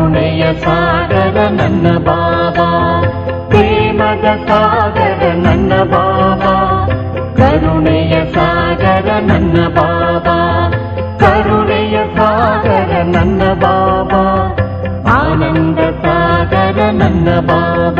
ಕರುಣೆಯ ಸಾಗರ ನನ್ನ ಬಾಬಾ ಪ್ರೇಮದ ಸಾಗರ ನನ್ನ ಬಾಬಾ ಕರುಣೆಯ ಸಾಗರ ನನ್ನ ಬಾಬಾ ಕರುಣೆಯ ಸಾಗರ ನನ್ನ ಬಾಬಾ ಆನಂದ ಸಾಗರ ನನ್ನ ಬಾಬಾ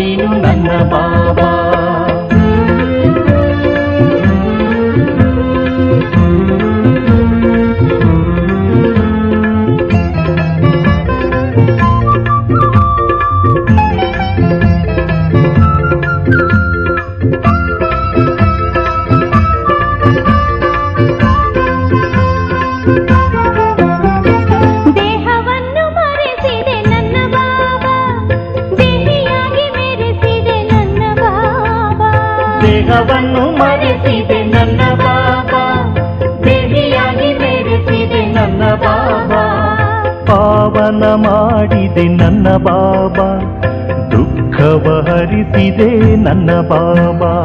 ನೀನು ನನ್ನ ಬಾಬಾ ಹರಿಸಿದೆ ನನ್ನ ಬಾಬಾ.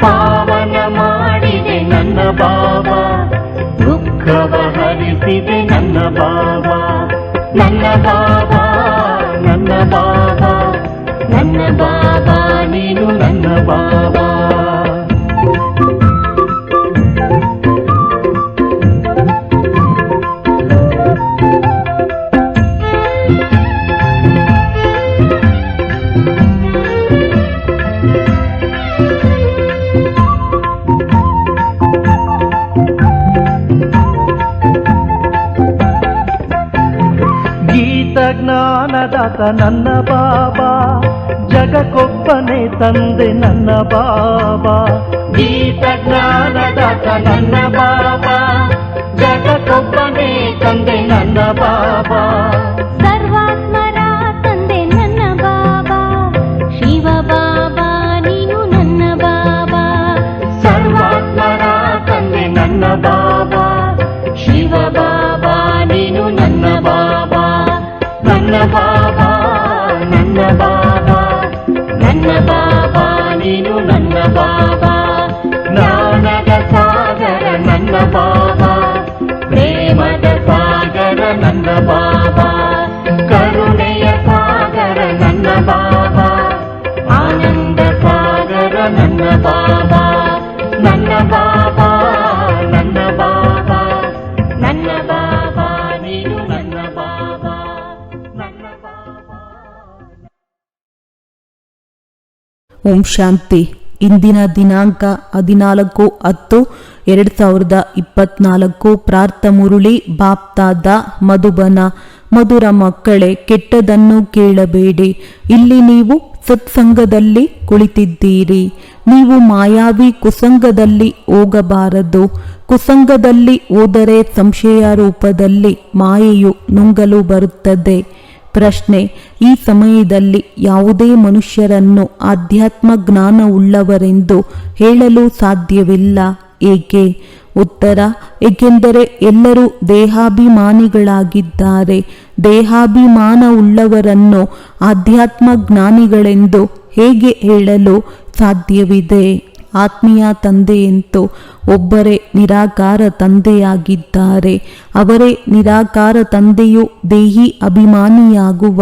ಪಾವನ ಮಾಡಿದೆ ನನ್ನ ಬಾಬಾ. ದುಃಖವ ಹರಿಸಿದೆ ನನ್ನ ಬಾಬಾ. ನನ್ನ ಬಾಬಾ ನನ್ನ ಬಾಬಾ ಜಗಕ್ಕೊಬ್ಬನೇ ತಂದೆ ನನ್ನ ಬಾಬಾ ಗೀತ ಜ್ಞಾನದಾತ ನನ್ನ ಬಾಬಾ ಜಗಕ್ಕೊಬ್ಬನೇ ತಂದೆ ನನ್ನ ಬಾಬಾ ಸರ್ವಾತ್ಮರ ತಂದೆ ನನ್ನ ಬಾಬಾ ಶಿವ ಬಾಬಾ ನೀನು ನನ್ನ ಬಾಬಾ ಸರ್ವಾತ್ಮರ ತಂದೆ ನನ್ನ ಬಾಬಾ ಶಿವ ಬಾಬಾ ಓಂ ಶಾಂತಿ. ಇಂದಿನ ದಿನಾಂಕ ಹದಿನಾಲ್ಕು ಹತ್ತು ಎರಡು ಸಾವಿರದ ಇಪ್ಪತ್ನಾಲ್ಕು. ಪ್ರಾರ್ಥ ಮುರುಳಿ, ಬಾಪ್ತಾದ, ಮಧುಬನ. ಮಧುರ ಮಕ್ಕಳೇ, ಕೆಟ್ಟದನ್ನು ಕೇಳಬೇಡಿ. ಇಲ್ಲಿ ನೀವು ಸತ್ಸಂಗದಲ್ಲಿ ಕುಳಿತಿದ್ದೀರಿ. ನೀವು ಮಾಯಾವಿ ಕುಸಂಗದಲ್ಲಿ ಹೋಗಬಾರದು. ಕುಸಂಗದಲ್ಲಿ ಹೋದರೆ ಸಂಶಯ ರೂಪದಲ್ಲಿ ಮಾಯೆಯು ನುಂಗಲು ಬರುತ್ತದೆ. ಪ್ರಶ್ನೆ. ಈ ಸಮಯದಲ್ಲಿ ಯಾವುದೇ ಮನುಷ್ಯರನ್ನು ಆಧ್ಯಾತ್ಮ ಜ್ಞಾನವುಳ್ಳವರೆಂದು ಹೇಳಲು ಸಾಧ್ಯವಿಲ್ಲ. ಏಕೆ? ಉತ್ತರ. ಏಕೆಂದರೆ ಎಲ್ಲರೂ ದೇಹಾಭಿಮಾನಿಗಳಾಗಿದ್ದಾರೆ. ದೇಹಾಭಿಮಾನವುಳ್ಳವರನ್ನು ಆಧ್ಯಾತ್ಮ ಜ್ಞಾನಿಗಳೆಂದು ಹೇಗೆ ಹೇಳಲು ಸಾಧ್ಯವಿದೆ? ಆತ್ಮೀಯ ತಂದೆಯಂತೂ ಒಬ್ಬರೇ ನಿರಾಕಾರ ತಂದೆಯಾಗಿದ್ದಾರೆ. ಅವರೇ ನಿರಾಕಾರ ತಂದೆಯು ದೇಹಿ ಅಭಿಮಾನಿಯಾಗುವ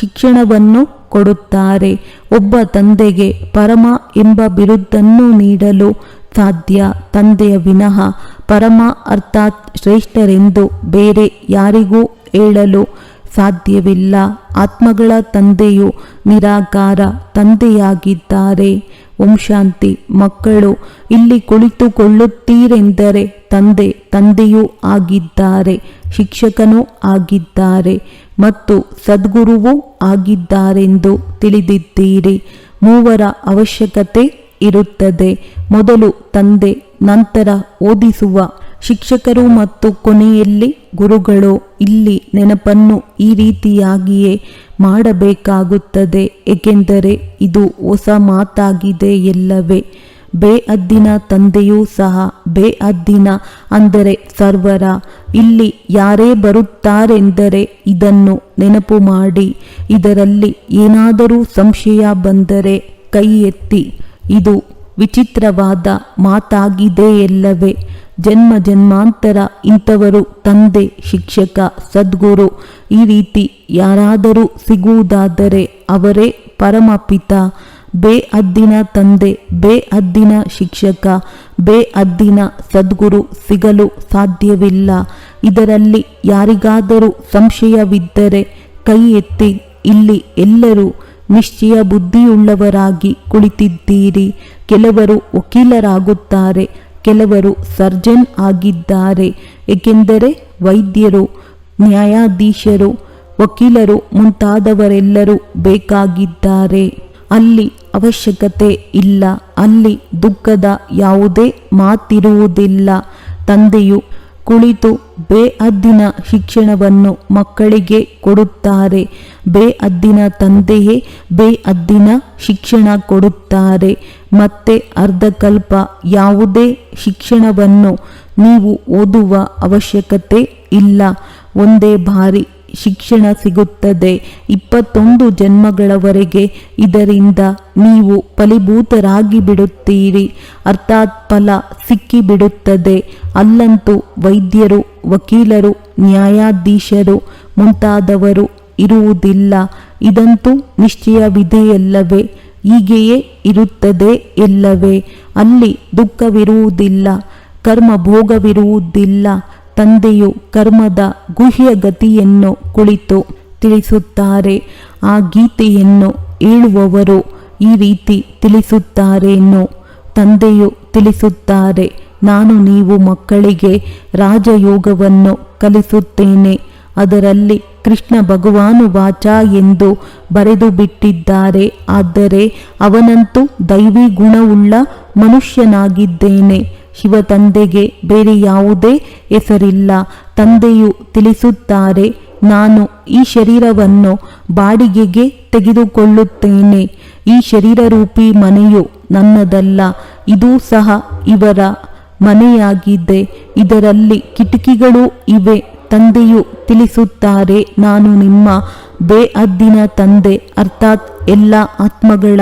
ಶಿಕ್ಷಣವನ್ನು ಕೊಡುತ್ತಾರೆ. ಒಬ್ಬ ತಂದೆಗೆ ಪರಮ ಎಂಬ ಬಿರುದನ್ನು ನೀಡಲು ಸಾಧ್ಯ. ತಂದೆಯ ವಿನಃ ಪರಮ ಅರ್ಥಾತ್ ಶ್ರೇಷ್ಠರೆಂದು ಬೇರೆ ಯಾರಿಗೂ ಹೇಳಲು ಸಾಧ್ಯವಿಲ್ಲ. ಆತ್ಮಗಳ ತಂದೆಯು ನಿರಾಕಾರ ತಂದೆಯಾಗಿದ್ದಾರೆ. ಓಂ ಶಾಂತಿ ಮಕ್ಕಳು ಇಲ್ಲಿ ಕುಳಿತುಕೊಳ್ಳುತ್ತೀರೆಂದರೆ ತಂದೆ ತಂದೆಯೂ ಆಗಿದ್ದಾರೆ, ಶಿಕ್ಷಕನೂ ಆಗಿದ್ದಾರೆ ಮತ್ತು ಸದ್ಗುರುವೂ ಆಗಿದ್ದಾರೆಂದು ತಿಳಿದಿದ್ದೀರಿ. ಮೂವರ ಅವಶ್ಯಕತೆ ಇರುತ್ತದೆ. ಮೊದಲು ತಂದೆ, ನಂತರ ಓದಿಸುವ ಶಿಕ್ಷಕರು ಮತ್ತು ಕೊನೆಯಲ್ಲಿ ಗುರುಗಳು, ಇಲ್ಲಿ ನೆನಪನ್ನು ಈ ರೀತಿಯಾಗಿಯೇ ಮಾಡಬೇಕಾಗುತ್ತದೆ, ಏಕೆಂದರೆ ಇದು ಹೊಸ ಮಾತಾಗಿದೆ ಎಲ್ಲವೇ. ಬೇಅದ್ದಿನ ತಂದೆಯೂ ಸಹ ಬೇಅದ್ದಿನ ಅಂದರೆ ಸರ್ವರ. ಇಲ್ಲಿ ಯಾರೇ ಬರುತ್ತಾರೆಂದರೆ ಇದನ್ನು ನೆನಪು ಮಾಡಿ, ಇದರಲ್ಲಿ ಏನಾದರೂ ಸಂಶಯ ಬಂದರೆ ಕೈ ಎತ್ತಿ ಇದು ವಿಚಿತ್ರವಾದ ಮಾತಾಗಿದೆ ಎಲ್ಲವೇ ಜನ್ಮ ಜನ್ಮಾಂತರ ಇಂಥವರು ತಂದೆ, ಶಿಕ್ಷಕ, ಸದ್ಗುರು, ಈ ರೀತಿ ಯಾರಾದರೂ ಸಿಗುವುದಾದರೆ ಅವರೇ ಪರಮಪಿತ. ಬೇಅದ್ದಿನ ತಂದೆ, ಬೇ ಅದ್ದಿನ ಶಿಕ್ಷಕ, ಬೇ ಅದ್ದಿನ ಸದ್ಗುರು ಸಿಗಲು ಸಾಧ್ಯವಿಲ್ಲ. ಇದರಲ್ಲಿ ಯಾರಿಗಾದರೂ ಸಂಶಯವಿದ್ದರೆ ಕೈ ಎತ್ತಿ, ಇಲ್ಲಿ ಎಲ್ಲರೂ ನಿಶ್ಚಯ ಬುದ್ಧಿಯುಳ್ಳವರಾಗಿ ಕುಳಿತಿದ್ದೀರಿ. ಕೆಲವರು ವಕೀಲರಾಗುತ್ತಾರೆ ಕೆಲವರು ಸರ್ಜನ್ ಆಗಿದ್ದಾರೆ, ಏಕೆಂದರೆ ವೈದ್ಯರು, ನ್ಯಾಯಾಧೀಶರು, ವಕೀಲರು ಮುಂತಾದವರೆಲ್ಲರೂ ಬೇಕಾಗಿದ್ದಾರೆ. ಅಲ್ಲಿ ಅವಶ್ಯಕತೆ ಇಲ್ಲ, ಅಲ್ಲಿ ದುಃಖದ ಯಾವುದೇ ಮಾತಿರುವುದಿಲ್ಲ. ತಂದೆಯು ಕುಳಿತು ಬೇಅದ್ದಿನ ಶಿಕ್ಷಣವನ್ನು ಮಕ್ಕಳಿಗೆ ಕೊಡುತ್ತಾರೆ. ಬೇಅದ್ದಿನ ತಂದೆಯೇ ಬೇಅದ್ದಿನ ಶಿಕ್ಷಣ ಕೊಡುತ್ತಾರೆ. ಮತ್ತೆ ಅರ್ಧಕಲ್ಪ ಯಾವುದೇ ಶಿಕ್ಷಣವನ್ನು ನೀವು ಓದುವ ಅವಶ್ಯಕತೆ ಇಲ್ಲ. ಒಂದೇ ಬಾರಿ ಶಿಕ್ಷಣ ಸಿಗುತ್ತದೆ. ಇಪ್ಪತ್ತೊಂದು ಜನ್ಮಗಳವರೆಗೆ ಇದರಿಂದ ನೀವು ಫಲಿಭೂತರಾಗಿ ಬಿಡುತ್ತೀರಿ. ಅರ್ಥಾತ್ ಫಲ ಸಿಕ್ಕಿಬಿಡುತ್ತದೆ. ಅಲ್ಲಂತೂ ವೈದ್ಯರು, ವಕೀಲರು, ನ್ಯಾಯಾಧೀಶರು ಮುಂತಾದವರು ಇರುವುದಿಲ್ಲ. ಇದಂತೂ ನಿಶ್ಚಯವಿದೆಯಲ್ಲವೇ? ಹೀಗೆಯೇ ಇರುತ್ತದೆ ಎಲ್ಲವೇ? ಅಲ್ಲಿ ದುಃಖವಿರುವುದಿಲ್ಲ ಕರ್ಮ ಭೋಗವಿರುವುದಿಲ್ಲ ತಂದೆಯು ಕರ್ಮದ ಗುಹ್ಯ ಗತಿಯನ್ನು ಕುಳಿತು ತಿಳಿಸುತ್ತಾರೆ. ಆ ಗೀತೆಯನ್ನು ಹೇಳುವವರು ಈ ರೀತಿ ತಿಳಿಸುತ್ತಾರೇನೋ? ತಂದೆಯು ತಿಳಿಸುತ್ತಾರೆ, ನಾನು ನೀವು ಮಕ್ಕಳಿಗೆ ರಾಜಯೋಗವನ್ನು ಕಲಿಸುತ್ತೇನೆ. ಅದರಲ್ಲಿ ಕೃಷ್ಣ ಭಗವಾನು ವಾಚ ಎಂದು ಬರೆದು ಬಿಟ್ಟಿದ್ದಾರೆ. ಆದರೆ ಅವನಂತೂ ದೈವಿ ಗುಣವುಳ್ಳ ಮನುಷ್ಯನಾಗಿದ್ದೇನೆ. ಶಿವ ತಂದೆಗೆ ಬೇರೆ ಯಾವುದೇ ಹೆಸರಿಲ್ಲ. ತಂದೆಯು ತಿಳಿಸುತ್ತಾರೆ, ನಾನು ಈ ಶರೀರವನ್ನು ಬಾಡಿಗೆಗೆ ತೆಗೆದುಕೊಳ್ಳುತ್ತೇನೆ. ಈ ಶರೀರರೂಪಿ ಮನೆಯು ನನ್ನದಲ್ಲ, ಇದು ಸಹ ಇವರ ಮನೆಯಾಗಿದೆ. ಇದರಲ್ಲಿ ಕಿಟಕಿಗಳು ಇವೆ, ತಂದೆಯು ತಿಳಿಸುತ್ತಾರೆ, ನಾನು ನಿಮ್ಮ ಬೇಅದ್ದಿನ ತಂದೆ, ಅರ್ಥಾತ್ ಎಲ್ಲ ಆತ್ಮಗಳ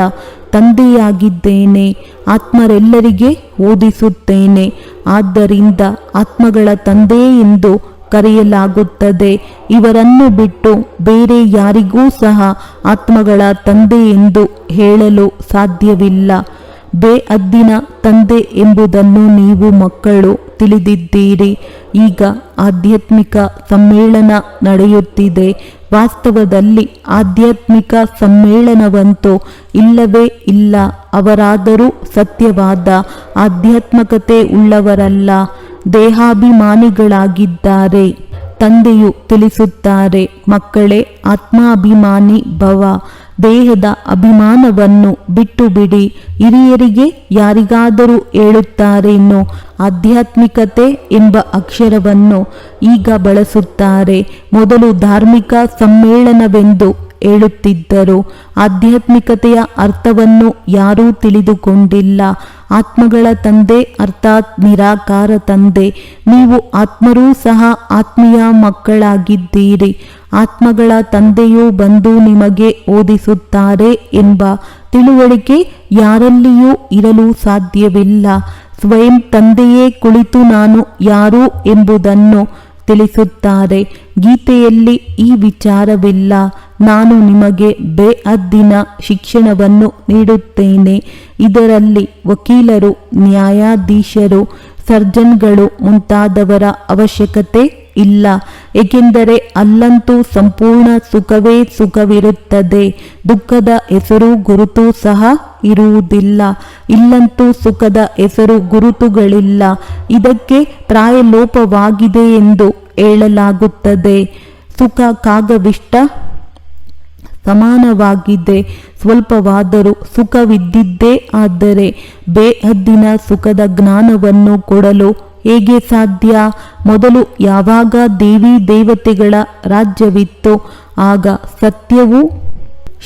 ತಂದೆಯಾಗಿದ್ದೇನೆ, ಆತ್ಮರೆಲ್ಲರಿಗೆ ಓದಿಸುತ್ತೇನೆ. ಆದ್ದರಿಂದ ಆತ್ಮಗಳ ತಂದೆ ಎಂದು ಕರೆಯಲಾಗುತ್ತದೆ. ಇವರನ್ನು ಬಿಟ್ಟು ಬೇರೆ ಯಾರಿಗೂ ಸಹ ಆತ್ಮಗಳ ತಂದೆ ಎಂದು ಹೇಳಲು ಸಾಧ್ಯವಿಲ್ಲ. ಬೇ ಅದ್ದಿನ ತಂದೆ ಎಂಬುದನ್ನು ನೀವು ಮಕ್ಕಳು ತಿಳಿದಿದ್ದೀರಿ. ಈಗ ಆಧ್ಯಾತ್ಮಿಕ ಸಮ್ಮೇಳನ ನಡೆಯುತ್ತಿದೆ. ವಾಸ್ತವದಲ್ಲಿ ಆಧ್ಯಾತ್ಮಿಕ ಸಮ್ಮೇಳನವಂತೂ ಇಲ್ಲವೇ ಇಲ್ಲ. ಅವರಾದರೂ ಸತ್ಯವಾದ ಆಧ್ಯಾತ್ಮಕತೆ ಉಳ್ಳವರಲ್ಲ. ದೇಹಾಭಿಮಾನಿಗಳಾಗಿದ್ದಾರೆ. ತಂದೆಯು ತಿಳಿಸುತ್ತಾರೆ, ಮಕ್ಕಳೇ, ಆತ್ಮಾಭಿಮಾನಿ ಭವ. ದೇಹದ ಅಭಿಮಾನವನ್ನು ಬಿಟ್ಟು ಬಿಡಿ ಹಿರಿಯರಿಗೆ ಯಾರಿಗಾದರೂ ಹೇಳುತ್ತಾರೇನೋ ಆಧ್ಯಾತ್ಮಿಕತೆ ಎಂಬ ಅಕ್ಷರವನ್ನು ಈಗ ಬಳಸುತ್ತಾರೆ. ಮೊದಲು ಧಾರ್ಮಿಕ ಸಮ್ಮೇಳನವೆಂದು ಹೇಳುತ್ತಿದ್ದರು. ಆಧ್ಯಾತ್ಮಿಕತೆಯ ಅರ್ಥವನ್ನು ಯಾರೂ ತಿಳಿದುಕೊಂಡಿಲ್ಲ. ಆತ್ಮಗಳ ತಂದೆ ಅರ್ಥಾತ್ ನಿರಾಕಾರ ತಂದೆ. ನೀವು ಆತ್ಮರೂ ಸಹ ಆತ್ಮೀಯ ಮಕ್ಕಳಾಗಿದ್ದೀರಿ. ಆತ್ಮಗಳ ತಂದೆಯು ಬಂದು ನಿಮಗೆ ಓದಿಸುತ್ತಾರೆ ಎಂಬ ತಿಳುವಳಿಕೆ ಯಾರಲ್ಲಿಯೂ ಇರಲು ಸಾಧ್ಯವಿಲ್ಲ. ಸ್ವಯಂ ತಂದೆಯೇ ಕುಳಿತು ನಾನು ಯಾರು ಎಂಬುದನ್ನು ತಿಳಿಸುತ್ತಾರೆ. ಗೀತೆಯಲ್ಲಿ ಈ ವಿಚಾರವಿಲ್ಲ. ನಾನು ನಿಮಗೆ ಬೇಅದ್ದಿನ ಶಿಕ್ಷಣವನ್ನು ನೀಡುತ್ತೇನೆ. ಇದರಲ್ಲಿ ವಕೀಲರು, ನ್ಯಾಯಾಧೀಶರು, ಸರ್ಜನ್ಗಳು ಮುಂತಾದವರ ಅವಶ್ಯಕತೆ ಇಲ್ಲ. ಏಕೆಂದರೆ ಅಲ್ಲಂತೂ ಸಂಪೂರ್ಣ ಸುಖವೇ ಸುಖವಿರುತ್ತದೆ. ದುಃಖದ ಹೆಸರು ಗುರುತು ಸಹ ಇರುವುದಿಲ್ಲ. ಇಲ್ಲಂತೂ ಸುಖದ ಹೆಸರು ಗುರುತುಗಳಿಲ್ಲ. ಇದಕ್ಕೆ ಪ್ರಾಯಲೋಪವಾಗಿದೆ ಎಂದು ಹೇಳಲಾಗುತ್ತದೆ. ಸುಖ ಕಾಗವಿಷ್ಟ ಸಮಾನವಾಗಿದೆ. ಸ್ವಲ್ಪವಾದರೂ ಸುಖವಿದ್ದಿದ್ದೇ ಆದರೆ ಬೇಹದ್ದಿನ ಸುಖದ ಜ್ಞಾನವನ್ನು ಕೊಡಲು ಹೇಗೆ ಸಾಧ್ಯ? ಮೊದಲು ಯಾವಾಗ ದೇವಿ ದೇವತೆಗಳ ರಾಜ್ಯವಿತ್ತೋ? ಆಗ ಸತ್ಯವು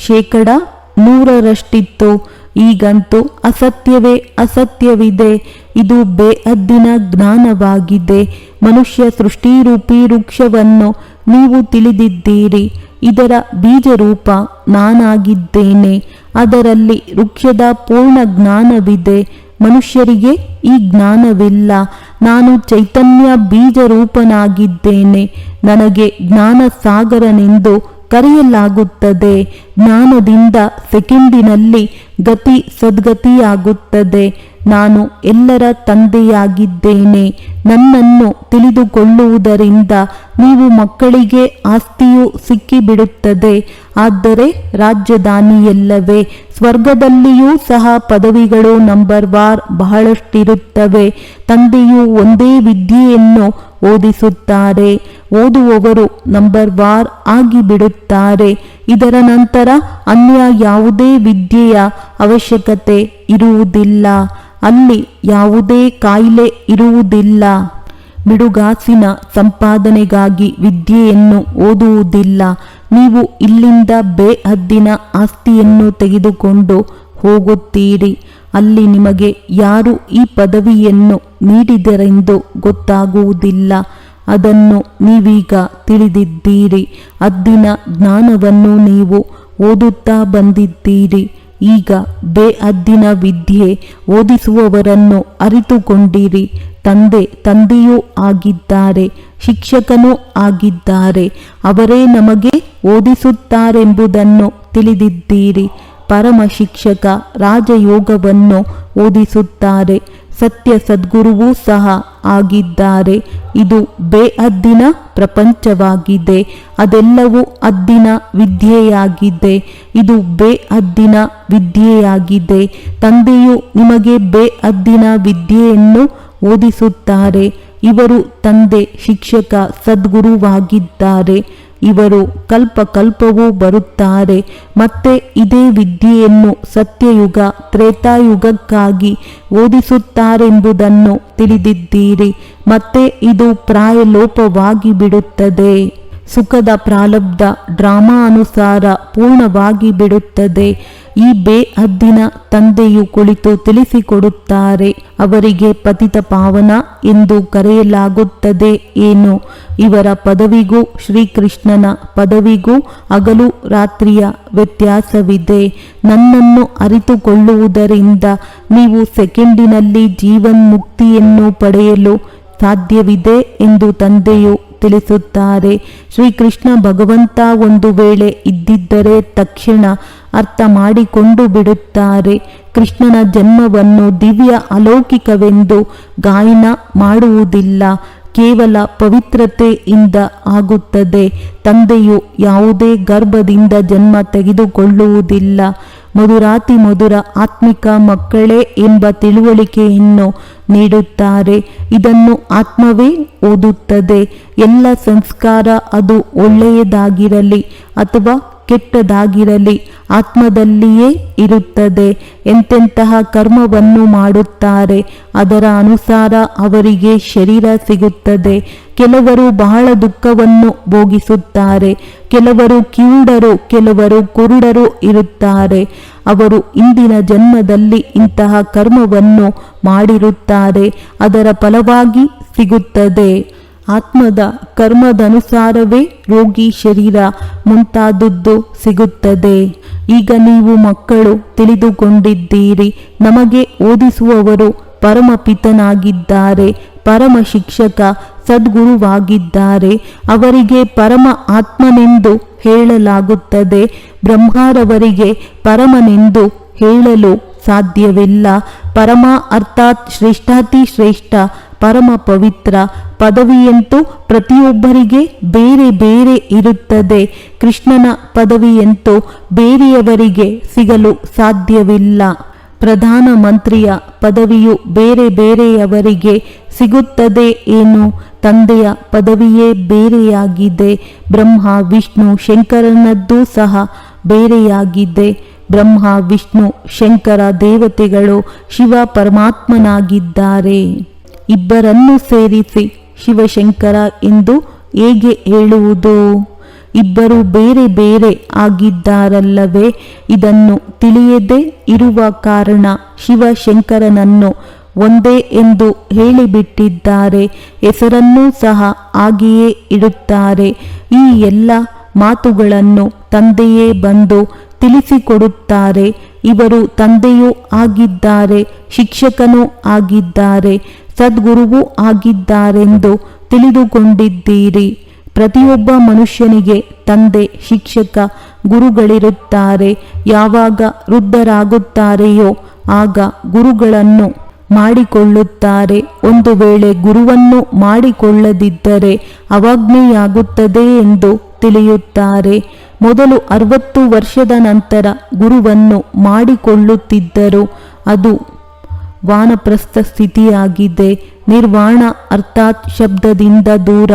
ಶೇಕಡ ನೂರರಷ್ಟಿತ್ತು. ಈಗಂತೂ ಅಸತ್ಯವೇ ಅಸತ್ಯವಿದೆ. ಇದು ಬೇಹದ್ದಿನ ಜ್ಞಾನವಾಗಿದೆ. ಮನುಷ್ಯ ಸೃಷ್ಟಿರೂಪಿ ವೃಕ್ಷವನ್ನು ನೀವು ತಿಳಿದಿದ್ದೀರಿ. ಇದರ ಬೀಜರೂಪ ನಾನಾಗಿದ್ದೇನೆ. ಅದರಲ್ಲಿ ವೃಕ್ಷದ ಪೂರ್ಣ ಜ್ಞಾನವಿದೆ. ಮನುಷ್ಯರಿಗೆ ಈ ಜ್ಞಾನವಿಲ್ಲ. ನಾನು ಚೈತನ್ಯ ಬೀಜರೂಪನಾಗಿದ್ದೇನೆ. ನನಗೆ ಜ್ಞಾನ ಸಾಗರನೆಂದು ಕರೆಯಲಾಗುತ್ತದೆ. ಜ್ಞಾನದಿಂದ ಸೆಕೆಂಡಿನಲ್ಲಿ ಗತಿ ಸದ್ಗತಿಯಾಗುತ್ತದೆ. ನಾನು ಎಲ್ಲರ ತಂದೆಯಾಗಿದ್ದೇನೆ. ನನ್ನನ್ನು ತಿಳಿದುಕೊಳ್ಳುವುದರಿಂದ ನೀವು ಮಕ್ಕಳಿಗೆ ಆಸ್ತಿಯು ಸಿಕ್ಕಿಬಿಡುತ್ತದೆ. ಆದರೆ ರಾಜಧಾನಿಯಲ್ಲವೇ, ಸ್ವರ್ಗದಲ್ಲಿಯೂ ಸಹ ಪದವಿಗಳು ನಂಬರ್ ವಾರ್ ಬಹಳಷ್ಟಿರುತ್ತವೆ. ತಂದೆಯು ಒಂದೇ ವಿದ್ಯೆಯನ್ನು ಓದಿಸುತ್ತಾರೆ. ಓದುವವರು ನಂಬರ್ ವಾರ್ ಆಗಿಬಿಡುತ್ತಾರೆ. ಇದರ ನಂತರ ಅನ್ಯ ಯಾವುದೇ ವಿದ್ಯೆಯ ಅವಶ್ಯಕತೆ ಇರುವುದಿಲ್ಲ. ಅಲ್ಲಿ ಯಾವುದೇ ಕಾಯಿಲೆ ಇರುವುದಿಲ್ಲ. ಬಿಡುಗಾಸಿನ ಸಂಪಾದನೆಗಾಗಿ ವಿದ್ಯೆಯನ್ನು ಓದುವುದಿಲ್ಲ. ನೀವು ಇಲ್ಲಿಂದ ಬೇಹದ್ದಿನ ಆಸ್ತಿಯನ್ನು ತೆಗೆದುಕೊಂಡು ಹೋಗುತ್ತೀರಿ. ಅಲ್ಲಿ ನಿಮಗೆ ಯಾರು ಈ ಪದವಿಯನ್ನು ನೀಡಿದರೆಂದು ಗೊತ್ತಾಗುವುದಿಲ್ಲ. ಅದನ್ನು ನೀವೀಗ ತಿಳಿದಿದ್ದೀರಿ. ಅದ್ದಿನ ಜ್ಞಾನವನ್ನು ನೀವು ಓದುತ್ತಾ ಬಂದಿದ್ದೀರಿ. ಈಗ ಬೇಅದ್ದಿನ ವಿದ್ಯೆ ಓದಿಸುವವರನ್ನು ಅರಿತುಕೊಂಡಿರಿ. ತಂದೆ ತಂದೆಯೂ ಆಗಿದ್ದಾರೆ ಶಿಕ್ಷಕನೂ ಆಗಿದ್ದಾರೆ. ಅವರೇ ನಮಗೆ ಓದಿಸುತ್ತಾರೆಂಬುದನ್ನು ತಿಳಿದಿದ್ದೀರಿ. ಪರಮ ಶಿಕ್ಷಕ ರಾಜಯೋಗವನ್ನು ಓದಿಸುತ್ತಾರೆ. ಸತ್ಯ ಸದ್ಗುರುವೂ ಸಹ ಆಗಿದ್ದಾರೆ. ಇದು ಬೇಅದ್ದಿನ ಪ್ರಪಂಚವಾಗಿದೆ. ಅದೆಲ್ಲವೂ ಅದ್ದಿನ ವಿದ್ಯೆಯಾಗಿದೆ. ಇದು ಬೇಅದ್ದಿನ ವಿದ್ಯೆಯಾಗಿದೆ. ತಂದೆಯು ನಿಮಗೆ ಬೇಅದ್ದಿನ ವಿದ್ಯೆಯನ್ನು ಓದಿಸುತ್ತಾರೆ. ಇವರು ತಂದೆ ಶಿಕ್ಷಕ ಸದ್ಗುರುವಾಗಿದ್ದಾರೆ. ಇವರು ಕಲ್ಪ ಕಲ್ಪವೂ ಬರುತ್ತಾರೆ. ಮತ್ತೆ ಇದೇ ವಿದ್ಯೆಯನ್ನು ಸತ್ಯಯುಗ, ತ್ರೇತಾಯುಗಕ್ಕಾಗಿ ಓದಿಸುತ್ತಾರೆಂಬುದನ್ನು ತಿಳಿದಿದ್ದೀರಿ. ಮತ್ತೆ ಇದು ಪ್ರಾಯಲೋಪವಾಗಿ ಬಿಡುತ್ತದೆ ಸುಖದ ಪ್ರಾಲಬ್ಧ ಡ್ರಾಮಾ ಅನುಸಾರ ಪೂರ್ಣವಾಗಿ ಬಿಡುತ್ತದೆ ಈ ಬೇಹದ್ದಿನ ತಂದೆಯು ಕುಳಿತು ತಿಳಿಸಿಕೊಡುತ್ತಾರೆ, ಅವರಿಗೆ ಪತಿತ ಪಾವನ ಎಂದು ಕರೆಯಲಾಗುತ್ತದೆ ಏನು? ಇವರ ಪದವಿಗೂ ಶ್ರೀಕೃಷ್ಣನ ಪದವಿಗೂ ಹಗಲು ರಾತ್ರಿಯ ವ್ಯತ್ಯಾಸವಿದೆ. ನನ್ನನ್ನು ಅರಿತುಕೊಳ್ಳುವುದರಿಂದ ನೀವು ಸೆಕೆಂಡಿನಲ್ಲಿ ಜೀವನ್ಮುಕ್ತಿಯನ್ನು ಪಡೆಯಲು ಸಾಧ್ಯವಿದೆ ಎಂದು ತಂದೆಯು ತಿಳಿಸುತ್ತಾರೆ. ಶ್ರೀಕೃಷ್ಣ ಭಗವಂತ ಒಂದು ವೇಳೆ ಇದ್ದಿದ್ದರೆ ತಕ್ಷಣ ಅರ್ಥ ಮಾಡಿಕೊಂಡು ಬಿಡುತ್ತಾರೆ. ಕೃಷ್ಣನ ಜನ್ಮವನ್ನು ದಿವ್ಯ ಅಲೌಕಿಕವೆಂದು ಗಾಯನ ಮಾಡುವುದಿಲ್ಲ. ಕೇವಲ ಪವಿತ್ರತೆಯಿಂದ ಆಗುತ್ತದೆ. ತಂದೆಯು ಯಾವುದೇ ಗರ್ಭದಿಂದ ಜನ್ಮ ತೆಗೆದುಕೊಳ್ಳುವುದಿಲ್ಲ. ಮಧುರಾತಿ ಮಧುರ ಆತ್ಮಿಕ ಮಕ್ಕಳೇ ಎಂಬ ತಿಳುವಳಿಕೆಯನ್ನು ನೀಡುತ್ತಾರೆ. ಇದನ್ನು ಆತ್ಮವೇ ಓದುತ್ತದೆ. ಎಲ್ಲ ಸಂಸ್ಕಾರ ಅದು ಒಳ್ಳೆಯದಾಗಿರಲಿ ಅಥವಾ ಕೆಟ್ಟದಾಗಿರಲಿ, ಆತ್ಮದಲ್ಲಿಯೇ ಇರುತ್ತದೆ ಎಂತೆಂತಹ ಕರ್ಮವನ್ನು ಮಾಡುತ್ತಾರೆ, ಅದರ ಅನುಸಾರ ಅವರಿಗೆ ಶರೀರ ಸಿಗುತ್ತದೆ. ಕೆಲವರು ಬಹಳ ದುಃಖವನ್ನು ಭೋಗಿಸುತ್ತಾರೆ, ಕೆಲವರು ಕಿವುಡರು, ಕೆಲವರು ಕುರುಡರು ಇರುತ್ತಾರೆ. ಅವರು ಇಂದಿನ ಜನ್ಮದಲ್ಲಿ ಇಂತಹ ಕರ್ಮವನ್ನು ಮಾಡಿರುತ್ತಾರೆ, ಅದರ ಫಲವಾಗಿ ಸಿಗುತ್ತದೆ. ಆತ್ಮದ ಕರ್ಮದನುಸಾರವೇ ರೋಗಿ ಶರೀರ ಮುಂತಾದದ್ದು ಸಿಗುತ್ತದೆ. ಈಗ ನೀವು ಮಕ್ಕಳು ತಿಳಿದುಕೊಂಡಿದ್ದೀರಿ. ನಮಗೆ ಓದಿಸುವವರು ಪರಮಪಿತನಾಗಿದ್ದಾರೆ. ಪರಮ ಶಿಕ್ಷಕ, ಸದ್ಗುರುವಾಗಿದ್ದಾರೆ. ಅವರಿಗೆ ಪರಮ ಆತ್ಮನೆಂದು ಹೇಳಲಾಗುತ್ತದೆ. ಬ್ರಹ್ಮಾರವರಿಗೆ ಪರಮನೆಂದು ಹೇಳಲು ಸಾಧ್ಯವಿಲ್ಲ. ಪರಮ ಅರ್ಥಾತ್ ಶ್ರೇಷ್ಠಾತಿ ಶ್ರೇಷ್ಠ ಪರಮ ಪವಿತ್ರ ಪದವಿಯಂತೂ ಪ್ರತಿಯೊಬ್ಬರಿಗೆ ಬೇರೆ ಬೇರೆ ಇರುತ್ತದೆ. ಕೃಷ್ಣನ ಪದವಿಯಂತೂ ಬೇರೆಯವರಿಗೆ ಸಿಗಲು ಸಾಧ್ಯವಿಲ್ಲ. ಪ್ರಧಾನ ಮಂತ್ರಿಯ ಪದವಿಯು ಬೇರೆ ಬೇರೆಯವರಿಗೆ ಸಿಗುತ್ತದೆ ಏನು? ತಂದೆಯ ಪದವಿಯೇ ಬೇರೆಯಾಗಿದೆ. ಬ್ರಹ್ಮ, ವಿಷ್ಣು, ಶಂಕರನದ್ದೂ ಸಹ ಬೇರೆಯಾಗಿದೆ. ಬ್ರಹ್ಮ, ವಿಷ್ಣು, ಶಂಕರ ದೇವತೆಗಳು ಶಿವ ಪರಮಾತ್ಮನಾಗಿದ್ದಾರೆ. ಇಬ್ಬರನ್ನು ಸೇರಿಸಿ ಶಿವಶಂಕರ ಎಂದು ಹೇಗೆ ಹೇಳುವುದು? ಇಬ್ಬರು ಬೇರೆ ಬೇರೆ ಆಗಿದ್ದಾರಲ್ಲವೇ? ಇದನ್ನು ತಿಳಿಯದೇ ಇರುವ ಕಾರಣ ಶಿವಶಂಕರನನ್ನು ಒಂದೇ ಎಂದು ಹೇಳಿಬಿಟ್ಟಿದ್ದಾರೆ. ಹೆಸರನ್ನೂ ಸಹ ಹಾಗೆಯೇ ಇಡುತ್ತಾರೆ. ಈ ಎಲ್ಲ ಮಾತುಗಳನ್ನು ತಂದೆಯೇ ಬಂದು ತಿಳಿಸಿಕೊಡುತ್ತಾರೆ. ಇವರು ತಂದೆಯೂ ಆಗಿದ್ದಾರೆ, ಶಿಕ್ಷಕನೂ ಆಗಿದ್ದಾರೆ. ಸದ್ಗುರುವೂ ಆಗಿದ್ದಾರೆಂದು ತಿಳಿದುಕೊಂಡಿದ್ದೀರಿ. ಪ್ರತಿಯೊಬ್ಬ ಮನುಷ್ಯನಿಗೆ ತಂದೆ, ಶಿಕ್ಷಕ, ಗುರುಗಳಿರುತ್ತಾರೆ. ಯಾವಾಗ ವೃದ್ಧರಾಗುತ್ತಾರೆಯೋ ಆಗ ಗುರುಗಳನ್ನು ಮಾಡಿಕೊಳ್ಳುತ್ತಾರೆ. ಒಂದು ವೇಳೆ ಗುರುವನ್ನು ಮಾಡಿಕೊಳ್ಳದಿದ್ದರೆ ಅವಜ್ಞೆಯಾಗುತ್ತದೆ ಎಂದು ತಿಳಿಯುತ್ತಾರೆ. ಮೊದಲು ಅರವತ್ತು ವರ್ಷದ ನಂತರ ಗುರುವನ್ನು ಮಾಡಿಕೊಳ್ಳುತ್ತಿದ್ದರು. ಅದು ವಾನಪ್ರಸ್ಥ ಸ್ಥಿತಿಯಾಗಿದೆ. ನಿರ್ವಾಣ ಅರ್ಥಾತ್ ಶಬ್ದದಿಂದ ದೂರ,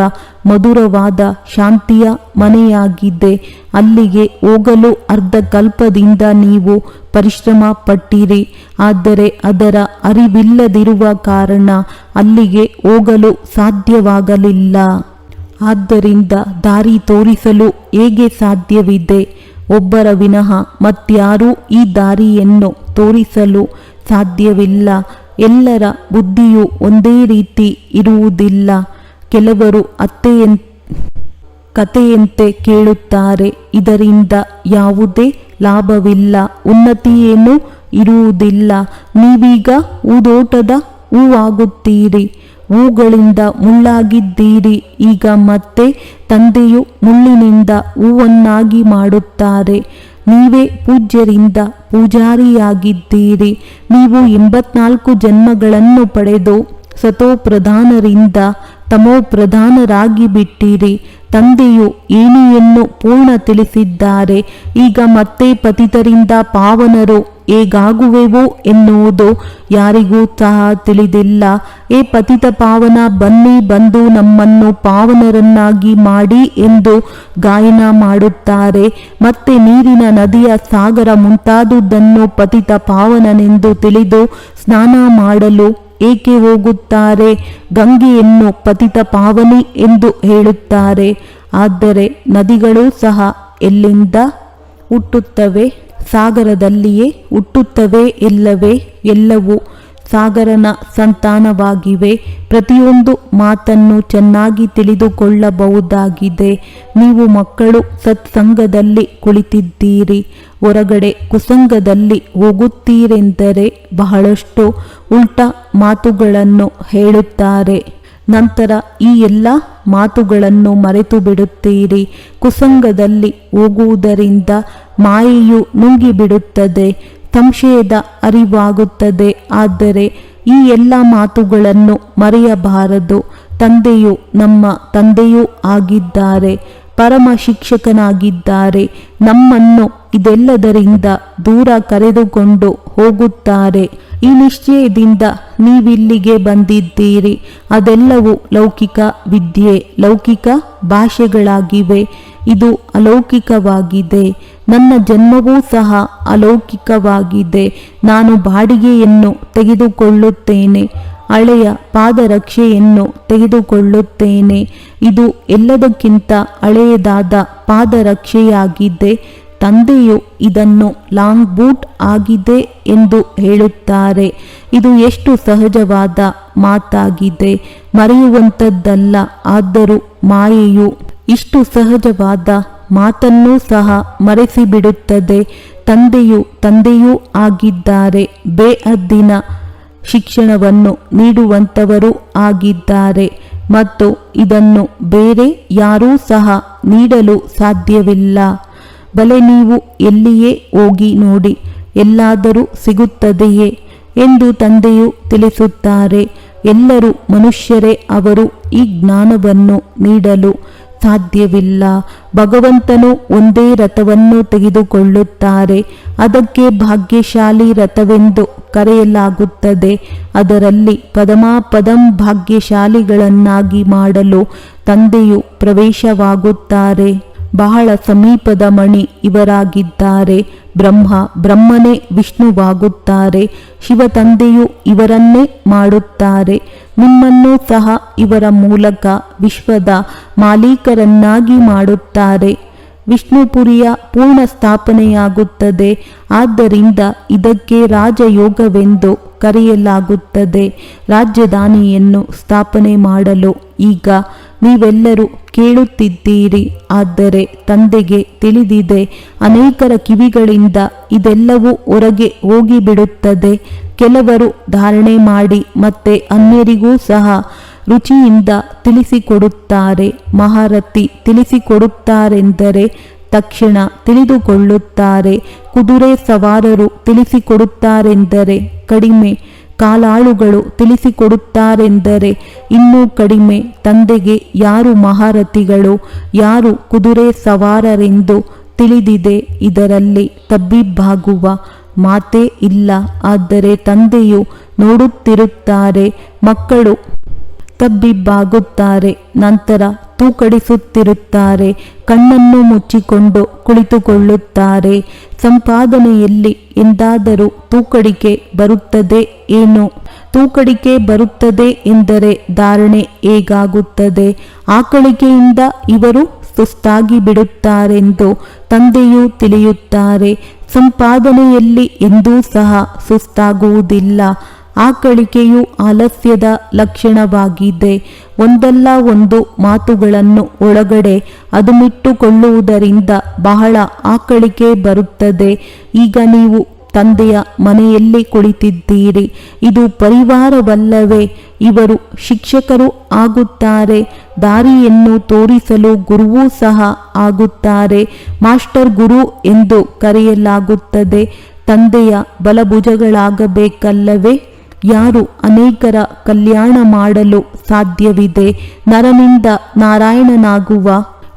ಮಧುರವಾದ ಶಾಂತಿಯ ಮನೆಯಾಗಿದೆ. ಅಲ್ಲಿಗೆ ಹೋಗಲು ಅರ್ಧ ಕಲ್ಪದಿಂದ ನೀವು ಪರಿಶ್ರಮ ಪಟ್ಟಿರಿ. ಆದರೆ ಅದರ ಅರಿವಿಲ್ಲದಿರುವ ಕಾರಣ ಅಲ್ಲಿಗೆ ಹೋಗಲು ಸಾಧ್ಯವಾಗಲಿಲ್ಲ. ಆದ್ದರಿಂದ ದಾರಿ ತೋರಿಸಲು ಹೇಗೆ ಸಾಧ್ಯವಿದೆ? ಒಬ್ಬರ ವಿನಃ ಮತ್ಯಾರೂ ಈ ದಾರಿಯನ್ನು ತೋರಿಸಲು ಸಾಧ್ಯವಿಲ್ಲ. ಎಲ್ಲರ ಬುದ್ಧಿಯು ಒಂದೇ ರೀತಿ ಇರುವುದಿಲ್ಲ. ಕೆಲವರು ಅತ್ತೆಯಂ ಕಥೆಯಂತೆ ಕೇಳುತ್ತಾರೆ, ಇದರಿಂದ ಯಾವುದೇ ಲಾಭವಿಲ್ಲ. ಉನ್ನತಿಯೇನೂ ಇರುವುದಿಲ್ಲ. ನೀವೀಗ ಊದೋಟದ ಹೂವಾಗುತ್ತೀರಿ. ಹೂಗಳಿಂದ ಮುಳ್ಳಾಗಿದ್ದೀರಿ. ಈಗ ಮತ್ತೆ ತಂದೆಯು ಮುಳ್ಳಿನಿಂದ ಹೂವನ್ನಾಗಿ ಮಾಡುತ್ತಾರೆ. ನೀವೇ ಪೂಜ್ಯರಿಂದ ಪೂಜಾರಿಯಾಗಿದ್ದೀರಿ. ನೀವು ಎಂಬತ್ನಾಲ್ಕು ಜನ್ಮಗಳನ್ನು ಪಡೆದು ಸತೋ ಪ್ರಧಾನರಿಂದ ತಮೋ ಪ್ರಧಾನರಾಗಿ ಬಿಟ್ಟಿರಿ ತಂದೆಯು ಏಣಿಯನ್ನು ಪೂರ್ಣ ತಿಳಿಸಿದ್ದಾರೆ ಈಗ ಮತ್ತೆ ಪತಿತರಿಂದ ಪಾವನರು ಹೇಗಾಗುವೆವು ಎನ್ನುವುದು ಯಾರಿಗೂ ಸಹ ತಿಳಿದಿಲ್ಲ. ಏ ಪತಿತ ಪಾವನ, ಬನ್ನಿ ಬಂದು ನಮ್ಮನ್ನು ಪಾವನರನ್ನಾಗಿ ಮಾಡಿ ಎಂದು ಗಾಯನ ಮಾಡುತ್ತಾರೆ. ಮತ್ತೆ ನೀರಿನ ನದಿಯ ಸಾಗರ ಮುಂತಾದುದನ್ನು ಪತಿತ ಪಾವನನೆಂದು ತಿಳಿದು ಸ್ನಾನ ಮಾಡಲು ಏಕೆ ಹೋಗುತ್ತಾರೆ? ಗಂಗೆಯನ್ನು ಪತಿತ ಪಾವನಿ ಎಂದು ಹೇಳುತ್ತಾರೆ. ಆದರೆ ನದಿಗಳು ಸಹ ಎಲ್ಲಿಂದ ಹುಟ್ಟುತ್ತವೆ? ಸಾಗರದಲ್ಲಿಯೇ ಹುಟ್ಟುತ್ತವೆ ಎಲ್ಲವೇ ಎಲ್ಲವೂ ಸಾಗರನ ಸಂತಾನವಾಗಿವೆ. ಪ್ರತಿಯೊಂದು ಮಾತನ್ನು ಚೆನ್ನಾಗಿ ತಿಳಿದುಕೊಳ್ಳಬಹುದಾಗಿದೆ. ನೀವು ಮಕ್ಕಳು ಸತ್ಸಂಗದಲ್ಲಿ ಕುಳಿತಿದ್ದೀರಿ. ಹೊರಗಡೆ ಕುಸಂಗದಲ್ಲಿ ಹೋಗುತ್ತೀರೆಂದರೆ ಬಹಳಷ್ಟು ಉಲ್ಟ ಮಾತುಗಳನ್ನು ಹೇಳುತ್ತಾರೆ. ನಂತರ ಈ ಎಲ್ಲ ಮಾತುಗಳನ್ನು ಮರೆತು ಬಿಡುತ್ತೀರಿ ಕುಸಂಗದಲ್ಲಿ ಹೋಗುವುದರಿಂದ ಮಾಯೆಯು ನುಂಗಿಬಿಡುತ್ತದೆ. ಸಂಶಯದ ಅರಿವಾಗುತ್ತದೆ. ಆದರೆ ಈ ಎಲ್ಲ ಮಾತುಗಳನ್ನು ಮರೆಯಬಾರದು. ತಂದೆಯು ನಮ್ಮ ತಂದೆಯೂ ಆಗಿದ್ದಾರೆ. ಪರಮ ಶಿಕ್ಷಕನಾಗಿದ್ದಾರೆ. ನಮ್ಮನ್ನು ಇದೆಲ್ಲದರಿಂದ ದೂರ ಕರೆದುಕೊಂಡು ಹೋಗುತ್ತಾರೆ. ಈ ನಿಶ್ಚಯದಿಂದ ನೀವಿಲ್ಲಿಗೆ ಬಂದಿದ್ದೀರಿ. ಅದೆಲ್ಲವೂ ಲೌಕಿಕ ವಿದ್ಯೆ, ಲೌಕಿಕ ಭಾಷೆಗಳಾಗಿವೆ. ಇದು ಅಲೌಕಿಕವಾಗಿದೆ. ನನ್ನ ಜನ್ಮವೂ ಸಹ ಅಲೌಕಿಕವಾಗಿದೆ. ನಾನು ಬಾಡಿಗೆಯನ್ನು ತೆಗೆದುಕೊಳ್ಳುತ್ತೇನೆ. ಹಳೆಯ ಪಾದರಕ್ಷೆಯನ್ನು ತೆಗೆದುಕೊಳ್ಳುತ್ತೇನೆ. ಇದು ಎಲ್ಲದಕ್ಕಿಂತ ಹಳೆಯದಾದ ಪಾದರಕ್ಷೆಯಾಗಿದೆ. ತಂದೆಯು ಇದನ್ನು ಲಾಂಗ್ ಬೂಟ್ ಆಗಿದೆ ಎಂದು ಹೇಳುತ್ತಾರೆ. ಇದು ಎಷ್ಟು ಸಹಜವಾದ ಮಾತಾಗಿದೆ. ಮರೆಯುವಂಥದ್ದಲ್ಲ, ಆದರೂ ಮಾಯೆಯು ಇಷ್ಟು ಸಹಜವಾದ ಮಾತನ್ನೂ ಸಹ ಮರೆಸಿಬಿಡುತ್ತದೆ. ತಂದೆಯು ತಂದೆಯೂ ಆಗಿದ್ದಾರೆ. ಬೇಹದ್ದಿನ ಶಿಕ್ಷಣವನ್ನು ನೀಡುವಂಥವರು ಆಗಿದ್ದಾರೆ. ಮತ್ತು ಇದನ್ನು ಬೇರೆ ಯಾರೂ ಸಹ ನೀಡಲು ಸಾಧ್ಯವಿಲ್ಲ. ಬಲೆ ನೀವು ಎಲ್ಲಿಯೇ ಹೋಗಿ ನೋಡಿ, ಎಲ್ಲಾದರೂ ಸಿಗುತ್ತದೆಯೇ ಎಂದು ತಂದೆಯು ತಿಳಿಸುತ್ತಾರೆ. ಎಲ್ಲರೂ ಮನುಷ್ಯರೇ ಅವರು ಈ ಜ್ಞಾನವನ್ನು ನೀಡಲು ಸಾಧ್ಯವಿಲ್ಲ. ಭಗವಂತನು ಒಂದೇ ರಥವನ್ನು ತೆಗೆದುಕೊಳ್ಳುತ್ತಾರೆ. ಅದಕ್ಕೆ ಭಾಗ್ಯಶಾಲಿ ರಥವೆಂದು ಕರೆಯಲಾಗುತ್ತದೆ. ಅದರಲ್ಲಿ ಪದಮಾಪದಂ ಭಾಗ್ಯಶಾಲಿಗಳನ್ನಾಗಿ ಮಾಡಲು ತಂದೆಯು ಪ್ರವೇಶವಾಗುತ್ತಾರೆ. ಬಹಳ ಸಮೀಪದ ಮಣಿ ಇವರಾಗಿದ್ದಾರೆ. ಬ್ರಹ್ಮ ಬ್ರಹ್ಮನೇ ವಿಷ್ಣುವಾಗುತ್ತಾರೆ. ಶಿವ ತಂದೆಯು ಇವರನ್ನೇ ಮಾಡುತ್ತಾರೆ. ನಿಮ್ಮನ್ನೂ ಸಹ ಇವರ ಮೂಲಕ ವಿಶ್ವದ ಮಾಲೀಕರನ್ನಾಗಿ ಮಾಡುತ್ತಾರೆ. ವಿಷ್ಣುಪುರಿಯ ಪೂರ್ಣ ಸ್ಥಾಪನೆಯಾಗುತ್ತದೆ ಆದ್ದರಿಂದ ಇದಕ್ಕೆ ರಾಜಯೋಗವೆಂದು ಕರೆಯಲಾಗುತ್ತದೆ. ರಾಜಧಾನಿಯನ್ನು ಸ್ಥಾಪನೆ ಮಾಡಲು ಈಗ ನೀವೆಲ್ಲರೂ ಕೇಳುತ್ತಿದ್ದೀರಿ. ಆದರೆ ತಂದೆಗೆ ತಿಳಿದಿದೆ, ಅನೇಕರ ಕಿವಿಗಳಿಂದ ಇದೆಲ್ಲವೂ ಹೊರಗೆ ಹೋಗಿಬಿಡುತ್ತದೆ. ಕೆಲವರು ಧಾರಣೆ ಮಾಡಿ ಮತ್ತೆ ಅನ್ಯರಿಗೂ ಸಹ ರುಚಿಯಿಂದ ತಿಳಿಸಿಕೊಡುತ್ತಾರೆ. ಮಹಾರಥಿ ತಿಳಿಸಿಕೊಡುತ್ತಾರೆಂದರೆ ತಕ್ಷಣ ತಿಳಿದುಕೊಳ್ಳುತ್ತಾರೆ. ಕುದುರೆ ಸವಾರರು ತಿಳಿಸಿಕೊಡುತ್ತಾರೆಂದರೆ ಕಡಿಮೆ ಕಾಲಾಳುಗಳು ತಿಳಿಸಿಕೊಡುತ್ತಾರೆಂದರೆ ಇನ್ನೂ ಕಡಿಮೆ. ತಂದೆಗೆ ಯಾರು ಮಹಾರಥಿಗಳು, ಯಾರು ಕುದುರೆ ಸವಾರರೆಂದು ತಿಳಿದಿದೆ. ಇದರಲ್ಲಿ ತಬ್ಬಿಬ್ಬಾಗುವ ಮಾತೇ ಇಲ್ಲ. ಆದರೆ ತಂದೆಯು ನೋಡುತ್ತಿರುತ್ತಾರೆ, ಮಕ್ಕಳು ತಬ್ಬಿಬ್ಬಾಗುತ್ತಾರೆ. ನಂತರ ತೂಕಡಿಸುತ್ತಿರುತ್ತಾರೆ. ಕಣ್ಣನ್ನು ಮುಚ್ಚಿಕೊಂಡು ಕುಳಿತುಕೊಳ್ಳುತ್ತಾರೆ. ಸಂಪಾದನೆಯಲ್ಲಿ ಎಂದಾದರೂ ತೂಕಡಿಕೆ ಬರುತ್ತದೆ ಏನು? ತೂಕಡಿಕೆ ಬರುತ್ತದೆ ಎಂದರೆ ಧಾರಣೆ ಹೇಗಾಗುತ್ತದೆ? ಆಕಳಿಕೆಯಿಂದ ಇವರು ಸುಸ್ತಾಗಿ ಬಿಡುತ್ತಾರೆಂದು ತಂದೆಯು ತಿಳಿಯುತ್ತಾರೆ. ಸಂಪಾದನೆಯಲ್ಲಿ ಎಂದೂ ಸಹ ಸುಸ್ತಾಗುವುದಿಲ್ಲ. ಆಕಳಿಕೆಯು ಆಲಸ್ಯದ ಲಕ್ಷಣವಾಗಿದೆ ಒಂದಲ್ಲ ಒಂದು ಮಾತುಗಳನ್ನು ಒಳಗಡೆ ಅದುಮಿಟ್ಟುಕೊಳ್ಳುವುದರಿಂದ ಬಹಳ ಆಕಳಿಕೆ ಬರುತ್ತದೆ. ಈಗ ನೀವು ತಂದೆಯ ಮನೆಯಲ್ಲಿ ಕುಳಿತಿದ್ದೀರಿ. ಇದು ಪರಿವಾರವಲ್ಲವೇ? ಇವರು ಶಿಕ್ಷಕರು ಆಗುತ್ತಾರೆ. ದಾರಿಯನ್ನು ತೋರಿಸಲು ಗುರುವೂ ಸಹ ಆಗುತ್ತಾರೆ. ಮಾಸ್ಟರ್ ಗುರು ಎಂದು ಕರೆಯಲಾಗುತ್ತದೆ. ತಂದೆಯ ಬಲಭುಜಗಳಾಗಬೇಕಲ್ಲವೇ? ಯಾರು ಅನೇಕರ ಕಲ್ಯಾಣ ಮಾಡಲು ಸಾಧ್ಯವಿದೆ. ನರನಿಂದ ನಾರಾಯಣನಾಗುವ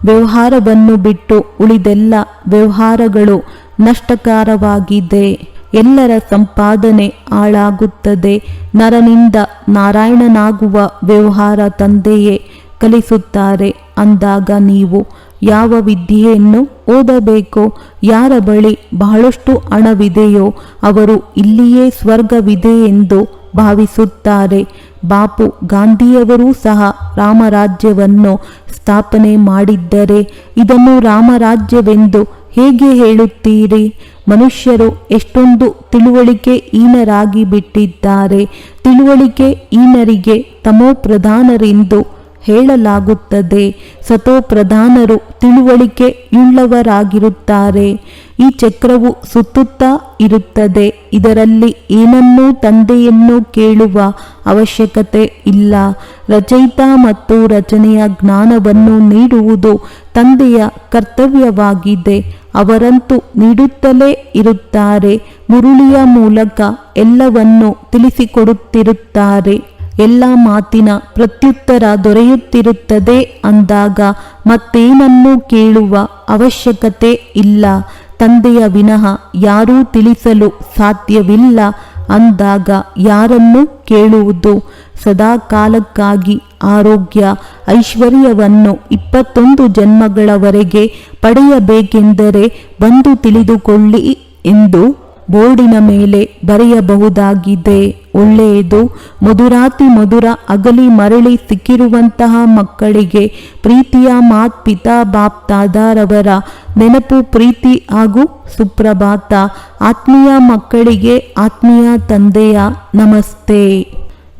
ವ್ಯವಹಾರವನ್ನು ಬಿಟ್ಟು ಉಳಿದೆಲ್ಲ ವ್ಯವಹಾರಗಳು ನಷ್ಟಕಾರವಾಗಿದೆ. ಎಲ್ಲರ ಸಂಪಾದನೆ ಹಾಳಾಗುತ್ತದೆ. ನರನಿಂದ ನಾರಾಯಣನಾಗುವ ವ್ಯವಹಾರ ತಂದೆಯೇ ಕಲಿಸುತ್ತಾರೆ. ಅಂದಾಗ ನೀವು ಯಾವ ವಿದ್ಯೆಯನ್ನು ಓದಬೇಕೋ, ಯಾರ ಬಳಿ ಬಹಳಷ್ಟು ಹಣವಿದೆಯೋ ಅವರು ಇಲ್ಲಿಯೇ ಸ್ವರ್ಗವಿದೆ ಎಂದು ಭಾವಿಸುತ್ತಾರೆ. ಬಾಪು ಗಾಂಧಿಯವರೂ ಸಹ ರಾಮರಾಜ್ಯವನ್ನು ಸ್ಥಾಪನೆ ಮಾಡಿದ್ದರೆ ಇದನ್ನು ರಾಮರಾಜ್ಯವೆಂದು ಹೇಗೆ ಹೇಳುತ್ತೀರಿ? ಮನುಷ್ಯರು ಎಷ್ಟೊಂದು ತಿಳುವಳಿಕೆ ಈನರಾಗಿ ಬಿಟ್ಟಿದ್ದಾರೆ ತಿಳುವಳಿಕೆ ಈನರಿಗೆ ತಮೋ ಪ್ರಧಾನರೆಂದು ಹೇಳಲಾಗುತ್ತದೆ. ಸತೋ ಪ್ರಧಾನರು ತಿಳುವಳಿಕೆ ಯುಳ್ಳವರಾಗಿರುತ್ತಾರೆ ಈ ಚಕ್ರವು ಸುತ್ತುತ್ತಾ ಇರುತ್ತದೆ. ಇದರಲ್ಲಿ ಏನನ್ನೂ ತಂದೆಯನ್ನು ಕೇಳುವ ಅವಶ್ಯಕತೆ ಇಲ್ಲ. ರಚಯಿತ ಮತ್ತು ರಚನೆಯ ಜ್ಞಾನವನ್ನು ನೀಡುವುದು ತಂದೆಯ ಕರ್ತವ್ಯವಾಗಿದೆ. ಅವರಂತೂ ನೀಡುತ್ತಲೇ ಇರುತ್ತಾರೆ. ಮುರುಳಿಯ ಮೂಲಕ ಎಲ್ಲವನ್ನು ತಿಳಿಸಿಕೊಡುತ್ತಿರುತ್ತಾರೆ. ಎಲ್ಲ ಮಾತಿನ ಪ್ರತ್ಯುತ್ತರ ದೊರೆಯುತ್ತಿರುತ್ತದೆ ಅಂದಾಗ ಮತ್ತೇನನ್ನೂ ಕೇಳುವ ಅವಶ್ಯಕತೆ ಇಲ್ಲ. ತಂದೆಯ ವಿನಃ ಯಾರೂ ತಿಳಿಸಲು ಸಾಧ್ಯವಿಲ್ಲ ಅಂದಾಗ ಯಾರನ್ನು ಕೇಳುವುದು ಸದಾ ಕಾಲಕ್ಕಾಗಿ ಆರೋಗ್ಯ ಐಶ್ವರ್ಯವನ್ನು ಇಪ್ಪತ್ತೊಂದು ಜನ್ಮಗಳವರೆಗೆ ಪಡೆಯಬೇಕೆಂದರೆ ಬಂದು ತಿಳಿದುಕೊಳ್ಳಿ ಎಂದು ಬೋರ್ಡಿನ ಮೇಲೆ ಬರೆಯಬಹುದಾಗಿದೆ, ಒಳ್ಳೆಯದು. ಮಧುರಾತಿ ಮಧುರ ಅಗಲಿ ಮರಳಿ ಸಿಕ್ಕಿರುವಂತಹ ಮಕ್ಕಳಿಗೆ ಪ್ರೀತಿಯ ಮಾತ್ ಪಿತಾ ಬಾಪ್ ತಾದಾರವರ ನೆನಪು ಪ್ರೀತಿ ಹಾಗೂ ಸುಪ್ರಭಾತ. ಆತ್ಮೀಯ ಮಕ್ಕಳಿಗೆ ಆತ್ಮೀಯ ತಂದೆಯ ನಮಸ್ತೆ.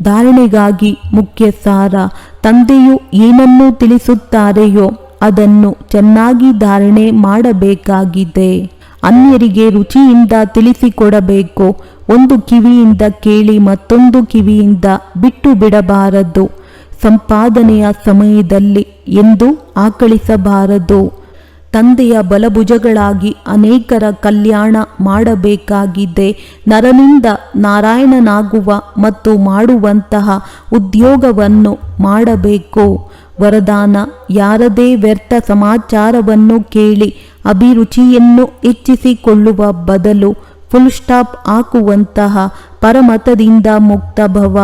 ಧಾರಣೆಗಾಗಿ ಮುಖ್ಯ ಸಾರ, ತಂದೆಯು ಏನನ್ನು ತಿಳಿಸುತ್ತಾರೆಯೋ ಅದನ್ನು ಚೆನ್ನಾಗಿ ಧಾರಣೆ ಮಾಡಬೇಕಾಗಿದೆ. ಅನ್ಯರಿಗೆ ರುಚಿಯಿಂದ ತಿಳಿಸಿಕೊಡಬೇಕು. ಒಂದು ಕಿವಿಯಿಂದ ಕೇಳಿ ಮತ್ತೊಂದು ಕಿವಿಯಿಂದ ಬಿಟ್ಟು ಬಿಡಬಾರದು. ಸಂಪಾದನೆಯ ಸಮಯದಲ್ಲಿ ಎಂದು ಆಕಳಿಸಬಾರದು. ತಂದೆಯ ಬಲಭುಜಗಳಾಗಿ ಅನೇಕರ ಕಲ್ಯಾಣ ಮಾಡಬೇಕಾಗಿದೆ. ನರನಿಂದ ನಾರಾಯಣನಾಗುವ ಮತ್ತು ಮಾಡುವಂತಹ ಉದ್ಯೋಗವನ್ನು ಮಾಡಬೇಕು. ವರದಾನ. ಯಾರದೇ ವ್ಯರ್ಥ ಸಮಾಚಾರವನ್ನು ಕೇಳಿ ಅಭಿರುಚಿಯನ್ನು ಹೆಚ್ಚಿಸಿಕೊಳ್ಳುವ ಬದಲು ಫುಲ್ ಸ್ಟಾಪ್ ಹಾಕುವಂತಹ ಪರಮತದಿಂದ ಮುಕ್ತ ಭವ.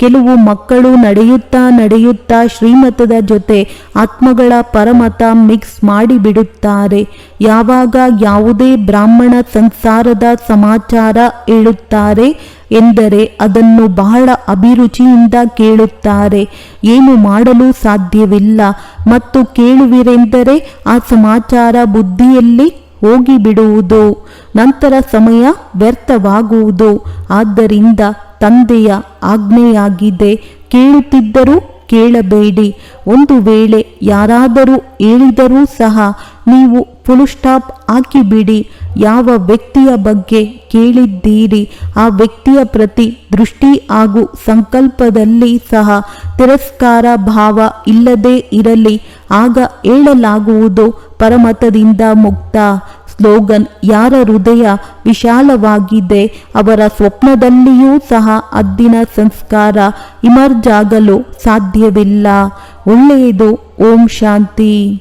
ಕೆಲವು ಮಕ್ಕಳು ನಡೆಯುತ್ತಾ ನಡೆಯುತ್ತಾ ಶ್ರೀಮತದ ಜೊತೆ ಆತ್ಮಗಳ ಪರಮತ ಮಿಕ್ಸ್ ಮಾಡಿಬಿಡುತ್ತಾರೆ. ಯಾವಾಗ ಯಾವುದೇ ಬ್ರಾಹ್ಮಣ ಸಂಸಾರದ ಸಮಾಚಾರ ಹೇಳುತ್ತಾರೆ ಎಂದರೆ ಅದನ್ನು ಬಹಳ ಅಭಿರುಚಿಯಿಂದ ಕೇಳುತ್ತಾರೆ. ಏನು ಮಾಡಲು ಸಾಧ್ಯವಿಲ್ಲ. ಮತ್ತು ಕೇಳುವಿರೆಂದರೆ ಆ ಸಮಾಚಾರ ಬುದ್ಧಿಯಲ್ಲಿ ಹೋಗಿಬಿಡುವುದು. ನಂತರ ಸಮಯ ವ್ಯರ್ಥವಾಗುವುದು. ಆದ್ದರಿಂದ ತಂದೆಯ ಆಜ್ಞೆಯಾಗಿದೆ. ಕೇಳುತ್ತಿದ್ದರೂ ಕೇಳಬೇಡಿ. ಒಂದು ವೇಳೆ ಯಾರಾದರೂ ಹೇಳಿದರೂ ಸಹ ನೀವು ಫುಲ್ ಸ್ಟಾಪ್ ಹಾಕಿಬಿಡಿ. ಯಾವ ವ್ಯಕ್ತಿಯ ಬಗ್ಗೆ ಕೇಳಿದ್ದೀರಿ, ಆ ವ್ಯಕ್ತಿಯ ಪ್ರತಿ ದೃಷ್ಟಿ ಹಾಗೂ ಸಂಕಲ್ಪದಲ್ಲಿ ಸಹ ತಿರಸ್ಕಾರ ಭಾವ ಇಲ್ಲದೇ ಇರಲಿ, ಆಗ ಹೇಳಲಾಗುವುದು ಪರಮತದಿಂದ ಮುಕ್ತ. ಸ್ಲೋಗನ್, ಯಾರ ಹೃದಯ ವಿಶಾಲವಾಗಿದೆ, ಅವರ ಸ್ವಪ್ನದಲ್ಲಿಯೂ ಸಹ ಅದ್ದಿನ ಸಂಸ್ಕಾರ ಇಮರ್ಜಾಗಲು ಸಾಧ್ಯವಿಲ್ಲ. ಒಳ್ಳೆಯದು, ಓಂ ಶಾಂತಿ.